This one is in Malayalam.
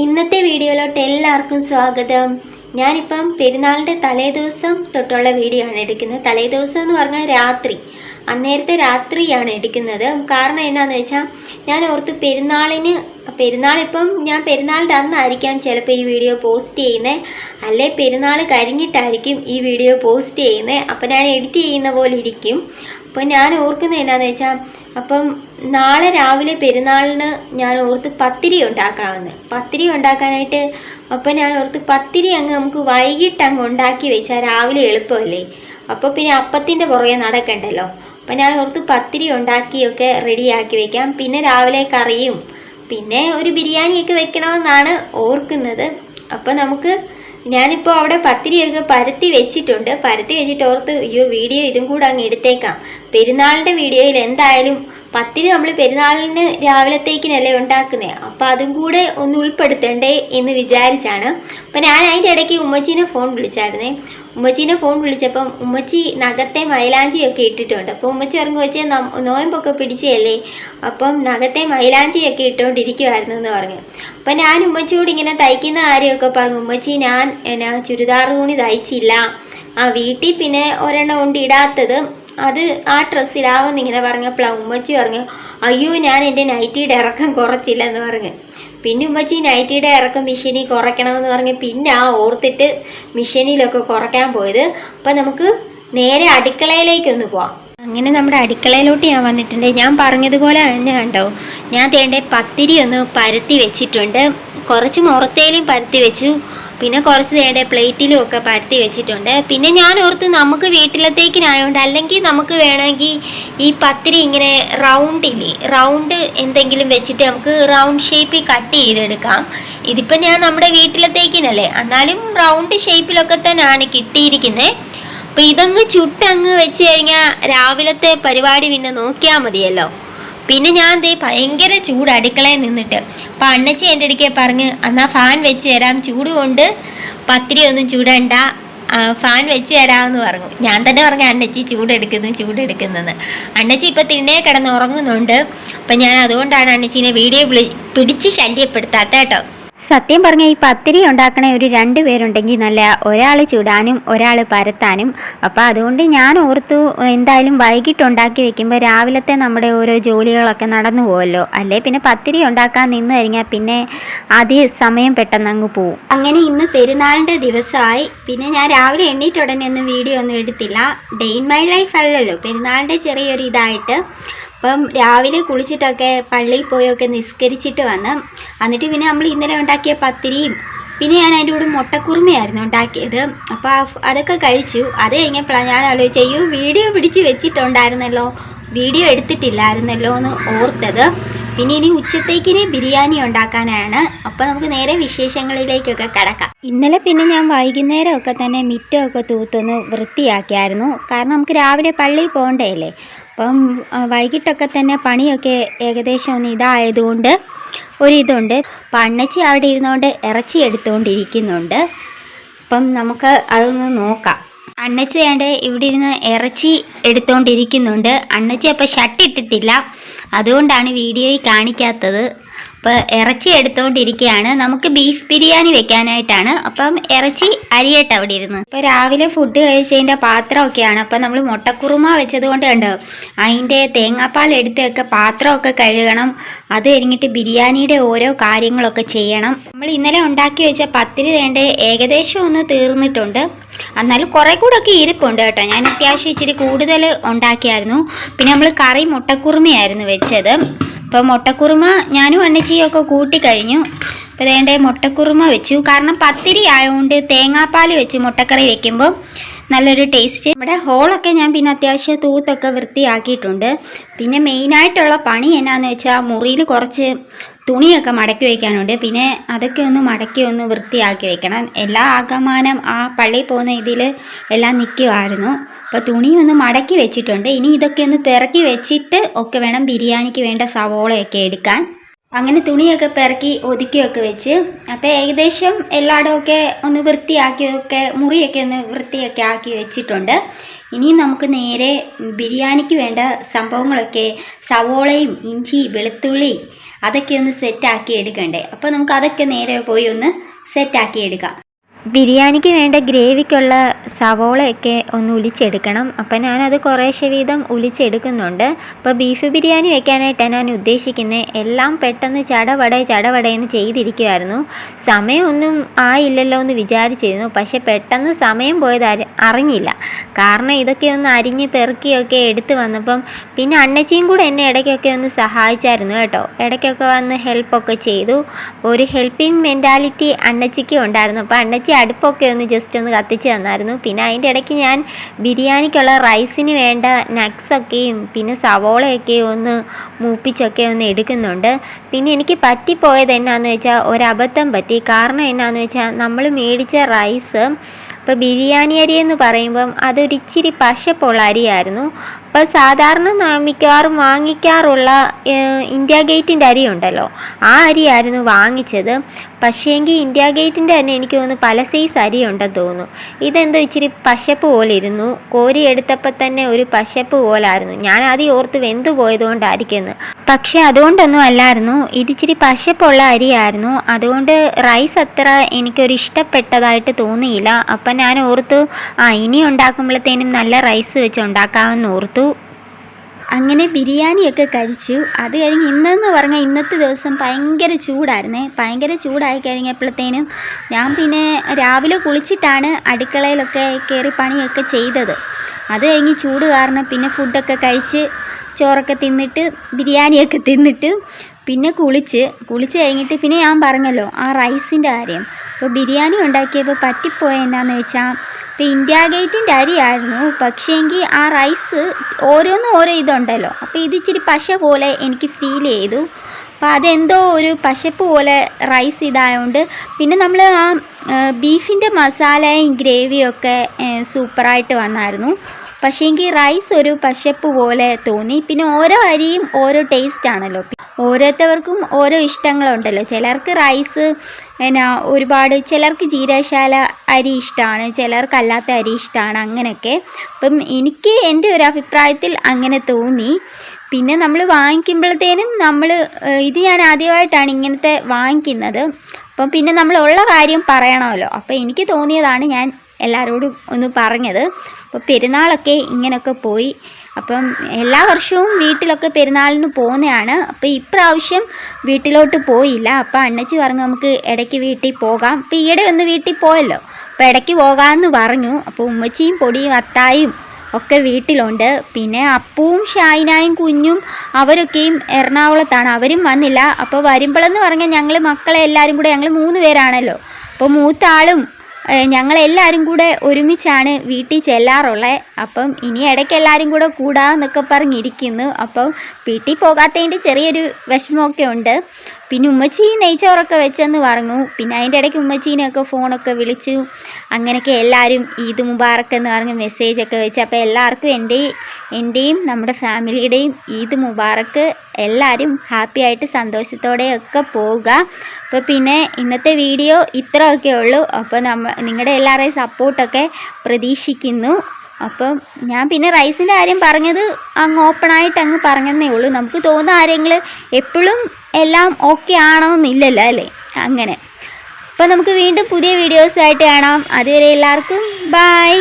ഇന്നത്തെ വീഡിയോയിലോട്ട് എല്ലാവർക്കും സ്വാഗതം. ഞാനിപ്പം പെരുന്നാളിന്റെ തലേദിവസം തൊട്ടുള്ള വീഡിയോ ആണ് എടുക്കുന്നത്. തലേദിവസം എന്ന് പറഞ്ഞാൽ രാത്രി. അന്നേരത്തെ രാത്രിയാണ് എടുക്കുന്നത്. കാരണം എന്നാന്ന് വെച്ചാൽ ഞാൻ ഓർത്ത് പെരുന്നാളിന് പെരുന്നാളിപ്പം ഞാൻ പെരുന്നാളിന്റെ അന്നായിരിക്കാം ചിലപ്പോൾ ഈ വീഡിയോ പോസ്റ്റ് ചെയ്യുന്നത് അല്ലെ പെരുന്നാൾ കരിഞ്ഞിട്ടായിരിക്കും ഈ വീഡിയോ പോസ്റ്റ് ചെയ്യുന്നത് അപ്പം ഞാൻ എഡിറ്റ് ചെയ്യുന്ന പോലെ ഇരിക്കും. അപ്പോൾ ഞാൻ ഓർക്കുന്നത് എന്നാന്ന് വെച്ചാൽ അപ്പം നാളെ രാവിലെ പെരുന്നാളിന് ഞാൻ ഓർത്ത് പത്തിരി ഉണ്ടാക്കാമെന്ന്. പത്തിരി ഉണ്ടാക്കാനായിട്ട് അപ്പം ഞാൻ ഓർത്ത് പത്തിരി അങ്ങ് നമുക്ക് വൈകിട്ട് അങ്ങ് ഉണ്ടാക്കി വെച്ചാൽ രാവിലെ എളുപ്പമല്ലേ? അപ്പോൾ പിന്നെ അപ്പത്തിന്റെ പുറകെ നടക്കണ്ടല്ലോ. അപ്പം ഞാൻ ഓർത്ത് പത്തിരി ഉണ്ടാക്കിയൊക്കെ റെഡിയാക്കി വെക്കാം. പിന്നെ രാവിലെ കറിയും. പിന്നെ ഒരു ബിരിയാണിയൊക്കെ വെക്കണമെന്നാണ് ഓർക്കുന്നത്. അപ്പോൾ നമുക്ക് ഞാനിപ്പോൾ അവിടെ പത്തിരിയൊക്കെ പരത്തി വെച്ചിട്ടുണ്ട്. പരത്തി വെച്ചിട്ട് ഓർത്ത് അയ്യോ വീഡിയോ ഇതും കൂടെ അങ്ങ് എടുത്തേക്കാം. പെരുന്നാളിന്റെ വീഡിയോയിൽ എന്തായാലും പത്തിരി നമ്മൾ പെരുന്നാളിന് രാവിലത്തേക്കിനല്ലേ ഉണ്ടാക്കുന്നത് അപ്പോൾ അതും കൂടെ ഒന്ന് ഉൾപ്പെടുത്തണ്ടേ എന്ന് വിചാരിച്ചാണ്. അപ്പോൾ ഞാൻ അതിന്റെ ഇടയ്ക്ക് ഉമ്മച്ചീനെ ഫോൺ വിളിച്ചായിരുന്നേ. ഉമ്മച്ചീനെ ഫോൺ വിളിച്ചപ്പം ഉമ്മച്ചി നഖത്തെ മൈലാഞ്ചിയൊക്കെ ഇട്ടിട്ടുണ്ട്. അപ്പോൾ ഉമ്മച്ചി ഇറങ്ങി വെച്ച് നോയമ്പൊക്കെ പിടിച്ചതല്ലേ അപ്പം നഖത്തെ മൈലാഞ്ചിയൊക്കെ ഇട്ടുകൊണ്ടിരിക്കുമായിരുന്നു എന്ന് പറഞ്ഞു. അപ്പം ഞാൻ ഉമ്മച്ചിയോട് ഇങ്ങനെ തയ്ക്കുന്ന കാര്യമൊക്കെ പറഞ്ഞു. ഉമ്മച്ചി ഞാൻ എന്നാ ചുരിദാർ തുണി തയ്ച്ചില്ല. ആ വീട്ടിൽ പിന്നെ ഒരെണ്ണം കൊണ്ട് ഇടാത്തത്. അത് ആ ഡ്രസ്സിലാവുമെന്ന് ഇങ്ങനെ പറഞ്ഞപ്പോൾ ഉമ്മച്ചി പറഞ്ഞു അയ്യോ ഞാൻ എന്റെ നൈറ്റിയുടെ ഇറക്കം കുറച്ചില്ല എന്ന് പറഞ്ഞു. പിന്നെ ഉമ്മച്ചി നൈറ്റിയുടെ ഇറക്കം മിഷീനിൽ കുറയ്ക്കണമെന്ന് പറഞ്ഞ് പിന്നെ ആ ഓർത്തിട്ട് മിഷീനിലൊക്കെ കുറയ്ക്കാൻ പോയത്. അപ്പം നമുക്ക് നേരെ അടുക്കളയിലേക്കൊന്ന് പോവാം. അങ്ങനെ നമ്മുടെ അടുക്കളയിലോട്ട് ഞാൻ വന്നിട്ടുണ്ട്. ഞാൻ പറഞ്ഞതുപോലെ തന്നെ കണ്ടോ? ഞാൻ തേണ്ട പത്തിരി ഒന്ന് പരത്തി വെച്ചിട്ടുണ്ട്. കുറച്ച് മുറത്തേലും പരത്തി വെച്ചു. പിന്നെ കുറച്ച് നേരെ പ്ലേറ്റിലും ഒക്കെ പരത്തി വെച്ചിട്ടുണ്ട്. പിന്നെ ഞാൻ ഓർത്ത് നമുക്ക് വീട്ടിലത്തേക്കിനായോണ്ട് അല്ലെങ്കിൽ നമുക്ക് വേണമെങ്കിൽ ഈ പത്തിരി ഇങ്ങനെ റൗണ്ടില്ലേ റൗണ്ട് എന്തെങ്കിലും വെച്ചിട്ട് നമുക്ക് റൗണ്ട് ഷേപ്പിൽ കട്ട് ചെയ്തെടുക്കാം. ഇതിപ്പോൾ ഞാൻ നമ്മുടെ വീട്ടിലത്തേക്കിനല്ലേ എന്നാലും റൗണ്ട് ഷേപ്പിലൊക്കെ തന്നെയാണ് കിട്ടിയിരിക്കുന്നത് അപ്പോൾ ഇതങ്ങ് ചുട്ടങ്ങ് വെച്ച് കഴിഞ്ഞാൽ രാവിലത്തെ പരിപാടി പിന്നെ നോക്കിയാൽ മതിയല്ലോ. പിന്നെ ഞാൻ ദേ ഭയങ്കര ചൂട് അടുക്കളയിൽ നിന്നിട്ട്. അപ്പം അണ്ണച്ചി എന്റെ അടുക്കെ പറഞ്ഞ് എന്നാൽ ഫാൻ വെച്ച് തരാം ചൂട് കൊണ്ട് പത്തിരി ഒന്നും ചൂടണ്ട ഫാൻ വെച്ച് തരാമെന്ന് പറഞ്ഞു. ഞാൻ തന്നെ പറഞ്ഞു അണ്ണച്ചി ചൂടെടുക്കുന്നു ചൂടെടുക്കുന്നെന്ന് അണ്ണച്ചി ഇപ്പം തിണ്ണേ കിടന്ന് ഉറങ്ങുന്നുണ്ട്. അപ്പം ഞാൻ അതുകൊണ്ടാണ് അണ്ണച്ചീനെ വീഡിയോ പിടിച്ച് ശല്യപ്പെടുത്താത്ത കേട്ടോ. സത്യം പറഞ്ഞാൽ ഈ പത്തിരി ഉണ്ടാക്കണ ഒരു രണ്ട് പേരുണ്ടെങ്കിൽ നല്ല ഒരാൾ ചുടാനും ഒരാൾ പരത്താനും. അപ്പോൾ അതുകൊണ്ട് ഞാൻ ഓർത്തു എന്തായാലും വൈകിട്ട് ഉണ്ടാക്കി വെക്കുമ്പോൾ രാവിലത്തെ നമ്മുടെ ഓരോ ജോലികളൊക്കെ നടന്നു പോകുമല്ലോ അല്ലേ പിന്നെ പത്തിരി ഉണ്ടാക്കാൻ നിന്ന് കഴിഞ്ഞാൽ പിന്നെ ആദ്യ സമയം പെട്ടെന്ന് അങ്ങ് പോവും. അങ്ങനെ ഇന്ന് പെരുന്നാളിന്റെ ദിവസമായി. പിന്നെ ഞാൻ രാവിലെ എണ്ണീട്ട് ഉടനെ ഒന്നും വീഡിയോ ഒന്നും എടുത്തില്ല. ഡേ ഇൻ മൈ ലൈഫ് അല്ലല്ലോ. പെരുന്നാളിന്റെ ചെറിയൊരു ഇതായിട്ട് അപ്പം രാവിലെ കുളിച്ചിട്ടൊക്കെ പള്ളിയിൽ പോയൊക്കെ നിസ്കരിച്ചിട്ട് വന്ന് എന്നിട്ട് പിന്നെ നമ്മൾ ഇന്നലെ ഉണ്ടാക്കിയ പത്തിരിയും പിന്നെ ഞാൻ അതിന്റെ കൂടെ മുട്ടക്കുറുമയായിരുന്നു ഉണ്ടാക്കിയത്. അപ്പോൾ അതൊക്കെ കഴിച്ചു. അത് കഴിഞ്ഞപ്പോഴാണ് ഞാൻ ആലോചിച്ചു അയ്യോ വീഡിയോ പിടിച്ച് വെച്ചിട്ടുണ്ടായിരുന്നല്ലോ. വീഡിയോ എടുത്തിട്ടില്ലായിരുന്നല്ലോ എന്ന് ഓർത്തത്. പിന്നെ ഇനി ഉച്ചത്തേക്കിന് ബിരിയാണി ഉണ്ടാക്കാനാണ്. അപ്പോൾ നമുക്ക് നേരെ വിശേഷങ്ങളിലേക്കൊക്കെ കടക്കാം. ഇന്നലെ പിന്നെ ഞാൻ വൈകുന്നേരമൊക്കെ തന്നെ മിറ്റമൊക്കെ തൂത്തൊന്ന് വൃത്തിയാക്കിയായിരുന്നു. കാരണം നമുക്ക് രാവിലെ പള്ളിയിൽ പോകണ്ടേല്ലേ അപ്പം വൈകിട്ടൊക്കെ തന്നെ പണിയൊക്കെ ഏകദേശം ഒന്ന് ഇതായതുകൊണ്ട് ഒരിതുണ്ട്. അപ്പം അണ്ണച്ചി അവിടെ ഇരുന്നുകൊണ്ട് ഇറച്ചി എടുത്തുകൊണ്ടിരിക്കുന്നുണ്ട് അപ്പം നമുക്ക് അതൊന്ന് നോക്കാം. അണ്ണച്ചി വേണ്ട ഇവിടെ ഇരുന്ന് ഇറച്ചി എടുത്തുകൊണ്ടിരിക്കുന്നുണ്ട് അണ്ണച്ചി അപ്പം ഷട്ട് ഇട്ടിട്ടില്ല അതുകൊണ്ടാണ് വീഡിയോയിൽ കാണിക്കാത്തത്. അപ്പോൾ ഇറച്ചി എടുത്തുകൊണ്ടിരിക്കുകയാണ് നമുക്ക് ബീഫ് ബിരിയാണി വെക്കാനായിട്ടാണ്. അപ്പം ഇറച്ചി അരിയട്ടെ അവിടെ ഇരുന്ന്. ഇപ്പോൾ രാവിലെ ഫുഡ് കഴിച്ചതിന്റെ പാത്രമൊക്കെയാണ്. അപ്പം നമ്മൾ മുട്ടക്കുറുമ വെച്ചത് കൊണ്ട് കണ്ടോ? അതിന്റെ തേങ്ങാപ്പാൽ എടുത്തൊക്കെ പാത്രമൊക്കെ കഴുകണം. അത് കഴിഞ്ഞിട്ട് ബിരിയാണിയുടെ ഓരോ കാര്യങ്ങളൊക്കെ ചെയ്യണം. നമ്മൾ ഇന്നലെ ഉണ്ടാക്കി വെച്ച പത്തിരി വേണ്ട ഏകദേശം ഒന്ന് തീർന്നിട്ടുണ്ട്. എന്നാലും കുറേ കൂടെ ഒക്കെ ഇരിപ്പുണ്ട് കേട്ടോ. ഞാൻ അത്യാവശ്യം ഇച്ചിരി കൂടുതൽ ഉണ്ടാക്കിയായിരുന്നു. പിന്നെ നമ്മൾ കറി മുട്ടക്കുറുമയായിരുന്നു വെച്ചത്. അപ്പോൾ മുട്ടക്കുറുമ ഞാനും അണ്ണച്ചിയും ഒക്കെ കൂട്ടിക്കഴിഞ്ഞു അപ്പോൾ വേണ്ട മുട്ടക്കുറുമ വെച്ചു. കാരണം പത്തിരി ആയതുകൊണ്ട് തേങ്ങാപ്പാൽ വെച്ച് മുട്ടക്കറി വെക്കുമ്പോൾ നല്ലൊരു ടേസ്റ്റ് നമ്മുടെ ഹോളൊക്കെ ഞാൻ പിന്നെ അത്യാവശ്യം തൂത്തൊക്കെ വൃത്തിയാക്കിയിട്ടുണ്ട്. പിന്നെ മെയിനായിട്ടുള്ള പണി എന്നാന്ന് വെച്ചാൽ മുറിയിൽ കുറച്ച് തുണിയൊക്കെ മടക്കി വയ്ക്കാനുണ്ട് പിന്നെ അതൊക്കെ ഒന്ന് മടക്കി ഒന്ന് വൃത്തിയാക്കി വെക്കണം. എല്ലാ ആകമാനം ആ പള്ളിയിൽ പോകുന്ന ഇതിൽ എല്ലാം നിൽക്കുമായിരുന്നു അപ്പോൾ തുണി ഒന്ന് മടക്കി വെച്ചിട്ടുണ്ട്. ഇനി ഇതൊക്കെ ഒന്ന് പിറക്കി വെച്ചിട്ട് ഒക്കെ വേണം ബിരിയാണിക്ക് വേണ്ട സവോളയൊക്കെ എടുക്കാൻ. അങ്ങനെ തുണിയൊക്കെ പെറുക്കി ഒതുക്കിയൊക്കെ വെച്ച്. അപ്പോൾ ഏകദേശം എല്ലായിടമൊക്കെ ഒന്ന് വൃത്തിയാക്കിയൊക്കെ മുറിയൊക്കെ ഒന്ന് വൃത്തിയൊക്കെ ആക്കി വെച്ചിട്ടുണ്ട്. ഇനി നമുക്ക് നേരെ ബിരിയാണിക്ക് വേണ്ട സംഭവങ്ങളൊക്കെ സവോളയും ഇഞ്ചി വെളുത്തുള്ളി അതൊക്കെ ഒന്ന് സെറ്റാക്കി എടുക്കണ്ടേ? അപ്പോൾ നമുക്ക് അതൊക്കെ നേരെ പോയി ഒന്ന് സെറ്റാക്കി എടുക്കാം. ബിരിയാണിക്ക് വേണ്ട ഗ്രേവിക്കുള്ള സവോളയൊക്കെ ഒന്ന് ഉലിച്ചെടുക്കണം. അപ്പം ഞാനത് കുറേശ്ശെ വീതം ഉലിച്ചെടുക്കുന്നുണ്ട്. അപ്പോൾ ബീഫ് ബിരിയാണി വെക്കാനായിട്ടാണ് ഞാൻ ഉദ്ദേശിക്കുന്നത് എല്ലാം പെട്ടെന്ന് ചടവട ചടവടയെന്ന് ചെയ്തിരിക്കുമായിരുന്നു സമയമൊന്നും ആയില്ലല്ലോ എന്ന് വിചാരിച്ചിരുന്നു. പക്ഷെ പെട്ടെന്ന് സമയം പോയത് അറിഞ്ഞില്ല. കാരണം ഇതൊക്കെ ഒന്ന് അരിഞ്ഞ് പെറുക്കിയൊക്കെ എടുത്ത് വന്നപ്പം പിന്നെ അണ്ണച്ചിയും കൂടെ എന്നെ ഇടയ്ക്കൊക്കെ ഒന്ന് സഹായിച്ചായിരുന്നു കേട്ടോ. ഇടയ്ക്കൊക്കെ വന്ന് ഹെൽപ്പൊക്കെ ചെയ്തു. ഒരു ഹെൽപ്പിംഗ് മെന്റാലിറ്റി അണ്ണച്ചിക്ക് ഉണ്ടായിരുന്നു. അപ്പോൾ അണ്ണച്ചി അടുപ്പൊക്കെ ഒന്ന് ജസ്റ്റ് ഒന്ന് കത്തിച്ച് തന്നായിരുന്നു. പിന്നെ അതിന്റെ ഇടയ്ക്ക് ഞാൻ ബിരിയാണിക്കുള്ള റൈസിന് വേണ്ട നട്ട്സൊക്കെയും പിന്നെ സവോളയൊക്കെ ഒന്ന് മൂപ്പിച്ചൊക്കെ ഒന്ന് എടുക്കുന്നുണ്ട്. പിന്നെ എനിക്ക് പറ്റിപ്പോയത് എന്നാന്ന് വെച്ചാൽ ഒരബദ്ധം പറ്റി. കാരണം എന്നാന്ന് വെച്ചാൽ നമ്മൾ മേടിച്ച റൈസ് ഇപ്പോൾ ബിരിയാണി അരി എന്ന് പറയുമ്പം അതൊരിച്ചിരി പശപ്പുള്ള അരിയായിരുന്നു. അപ്പോൾ സാധാരണ മിക്കവാറും വാങ്ങിക്കാറുള്ള ഇന്ത്യ ഗേറ്റിന്റെ അരി ഉണ്ടല്ലോ. ആ അരിയായിരുന്നു വാങ്ങിച്ചത്. പക്ഷേങ്കിൽ ഇന്ത്യ ഗേറ്റിന്റെ തന്നെ എനിക്ക് തോന്നുന്നു പല സൈസ് അരി ഉണ്ടെന്ന് തോന്നുന്നു. ഇതെന്തോ ഇച്ചിരി പശപ്പ് പോലെ ഇരുന്നു. കോരി എടുത്തപ്പോൾ തന്നെ ഒരു പശപ്പ് പോലായിരുന്നു ഞാൻ ആദ്യം ഓർത്ത് വെന്ത് പോയതുകൊണ്ടായിരിക്കുമെന്ന് പക്ഷെ അതുകൊണ്ടൊന്നും അല്ലായിരുന്നു. ഇതിച്ചിരി പശപ്പുള്ള അരിയായിരുന്നു. അതുകൊണ്ട് റൈസ് അത്ര എനിക്കൊരു ഇഷ്ടപ്പെട്ടതായിട്ട് തോന്നിയില്ല. അപ്പം ഞാൻ ഓർത്തു ആ ഇനി ഉണ്ടാക്കുമ്പോഴത്തേനും നല്ല റൈസ് വെച്ച് ഉണ്ടാക്കാമെന്ന് ഓർത്തു. അങ്ങനെ ബിരിയാണിയൊക്കെ കഴിച്ചു. അത് കഴിഞ്ഞ് ഇന്നെന്ന് പറഞ്ഞാൽ ഇന്നത്തെ ദിവസം ഭയങ്കര ചൂടായിരുന്നേ. ഭയങ്കര ചൂടായി കഴിഞ്ഞപ്പോഴത്തേനും ഞാൻ പിന്നെ രാവിലെ കുളിച്ചിട്ടാണ് അടുക്കളയിലൊക്കെ കയറി പണിയൊക്കെ ചെയ്തത്. അത് കഴിഞ്ഞ് ചൂട് കാരണം പിന്നെ ഫുഡൊക്കെ കഴിച്ച് ചോറൊക്കെ തിന്നിട്ട് ബിരിയാണിയൊക്കെ തിന്നിട്ട് പിന്നെ കുളിച്ച് കുളിച്ച് കഴിഞ്ഞിട്ട് പിന്നെ ഞാൻ പറഞ്ഞല്ലോ ആ റൈസിന്റെ കാര്യം. അപ്പോൾ ബിരിയാണി ഉണ്ടാക്കിയപ്പോൾ പറ്റിപ്പോയ എന്നാന്ന് വെച്ചാൽ ഇപ്പോൾ ഇന്ത്യ ഗേറ്റിന്റെ അരിയായിരുന്നു പക്ഷേങ്കിൽ ആ റൈസ് ഓരോന്നും ഓരോ ഇതുണ്ടല്ലോ. അപ്പോൾ ഇത് ഇച്ചിരി പശ പോലെ എനിക്ക് ഫീൽ ചെയ്തു. അപ്പോൾ അതെന്തോ ഒരു പശപ്പ് പോലെ റൈസ് ഇതായതുകൊണ്ട് പിന്നെ നമ്മൾ ആ ബീഫിന്റെ മസാലയും ഗ്രേവിയും ഒക്കെ സൂപ്പറായിട്ട് വന്നായിരുന്നു. പക്ഷേങ്കിൽ റൈസ് ഒരു പശപ്പ് പോലെ തോന്നി. പിന്നെ ഓരോ അരിയും ഓരോ ടേസ്റ്റ് ആണല്ലോ. ഓരോരുത്തവർക്കും ഓരോ ഇഷ്ടങ്ങളുണ്ടല്ലോ. ചിലർക്ക് റൈസ് എന്നാ ഒരുപാട് ചിലർക്ക് ജീരകശാല അരി ഇഷ്ടമാണ് ചിലർക്ക് അല്ലാത്ത അരി ഇഷ്ടമാണ് അങ്ങനെയൊക്കെ. അപ്പം എനിക്ക് എന്റെ ഒരു അഭിപ്രായത്തിൽ അങ്ങനെ തോന്നി. പിന്നെ നമ്മൾ വാങ്ങിക്കുമ്പോഴത്തേനും നമ്മൾ ഇത് ഞാൻ ആദ്യമായിട്ടാണ് ഇങ്ങനത്തെ വാങ്ങിക്കുന്നത്. അപ്പം പിന്നെ നമ്മൾ ഉള്ള കാര്യം പറയണമല്ലോ. അപ്പം എനിക്ക് തോന്നിയതാണ് ഞാൻ എല്ലാവരോടും ഒന്ന് പറഞ്ഞത്. അപ്പോൾ പെരുന്നാളൊക്കെ ഇങ്ങനെയൊക്കെ പോയി. അപ്പം എല്ലാ വർഷവും വീട്ടിലൊക്കെ പെരുന്നാളിന് പോകുന്നതാണ്. അപ്പോൾ ഇപ്രാവശ്യം വീട്ടിലോട്ട് പോയില്ല. അപ്പോൾ അണ്ണച്ചി പറഞ്ഞു നമുക്ക് ഇടയ്ക്ക് വീട്ടിൽ പോകാം. അപ്പോൾ ഈയിടെ ഒന്ന് വീട്ടിൽ പോയല്ലോ. അപ്പോൾ ഇടയ്ക്ക് പോകാമെന്ന് പറഞ്ഞു. അപ്പോൾ ഉമ്മച്ചിയും പൊടിയും അത്തായും ഒക്കെ വീട്ടിലുണ്ട്. പിന്നെ അപ്പുവും ഷായിനായും കുഞ്ഞും അവരൊക്കെയും എറണാകുളത്താണ്. അവരും വന്നില്ല. അപ്പോൾ വരുമ്പോഴെന്ന് പറഞ്ഞാൽ ഞങ്ങൾ മക്കളെ എല്ലാവരും കൂടെ ഞങ്ങൾ മൂന്ന് പേരാണല്ലോ. അപ്പോൾ മൂത്ത ആളും ഞങ്ങളെല്ലാവരും കൂടെ ഒരുമിച്ചാണ് വീട്ടിൽ ചെല്ലാറുള്ളത് അപ്പം ഇനി ഇടയ്ക്ക് എല്ലാവരും കൂടെ കൂടാന്നൊക്കെ പറഞ്ഞിരിക്കുന്നു. അപ്പം വീട്ടിൽ പോകാത്തതിന്റെ ചെറിയൊരു വിഷമമൊക്കെ ഉണ്ട്. പിന്നെ ഉമ്മച്ചി നെയ്ച്ചോറൊക്കെ വെച്ചെന്ന് പറഞ്ഞു. പിന്നെ അതിന്റെ ഇടയ്ക്ക് ഉമ്മച്ചീനെയൊക്കെ ഫോണൊക്കെ വിളിച്ചു. അങ്ങനെയൊക്കെ എല്ലാവരും ഈദ് മുബാറക്ക് എന്ന് പറഞ്ഞ് മെസ്സേജൊക്കെ വെച്ച്. അപ്പോൾ എല്ലാവർക്കും എന്റെ എന്റെയും നമ്മുടെ ഫാമിലിയുടെയും ഈദ് മുബാറക്ക് എല്ലാവരും ഹാപ്പി ആയിട്ട് സന്തോഷത്തോടെയൊക്കെ പോവുക. അപ്പോൾ പിന്നെ ഇന്നത്തെ വീഡിയോ ഇത്രയൊക്കെ ഉള്ളൂ. അപ്പോൾ നമ്മൾ നിങ്ങളുടെ എല്ലാവരുടെയും സപ്പോർട്ടൊക്കെ പ്രതീക്ഷിക്കുന്നു. അപ്പം ഞാൻ പിന്നെ റൈസിന്റെ കാര്യം പറഞ്ഞത് അങ്ങ് ഓപ്പണായിട്ട് അങ്ങ് പറഞ്ഞതേ ഉള്ളൂ. നമുക്ക് തോന്നുന്ന കാര്യങ്ങൾ എപ്പോഴും എല്ലാം ഓക്കെ ആണോന്നില്ലല്ലോ അല്ലേ? അങ്ങനെ. അപ്പോൾ നമുക്ക് വീണ്ടും പുതിയ വീഡിയോസായിട്ട് കാണാം. അതുവരെ എല്ലാവർക്കും ബായ്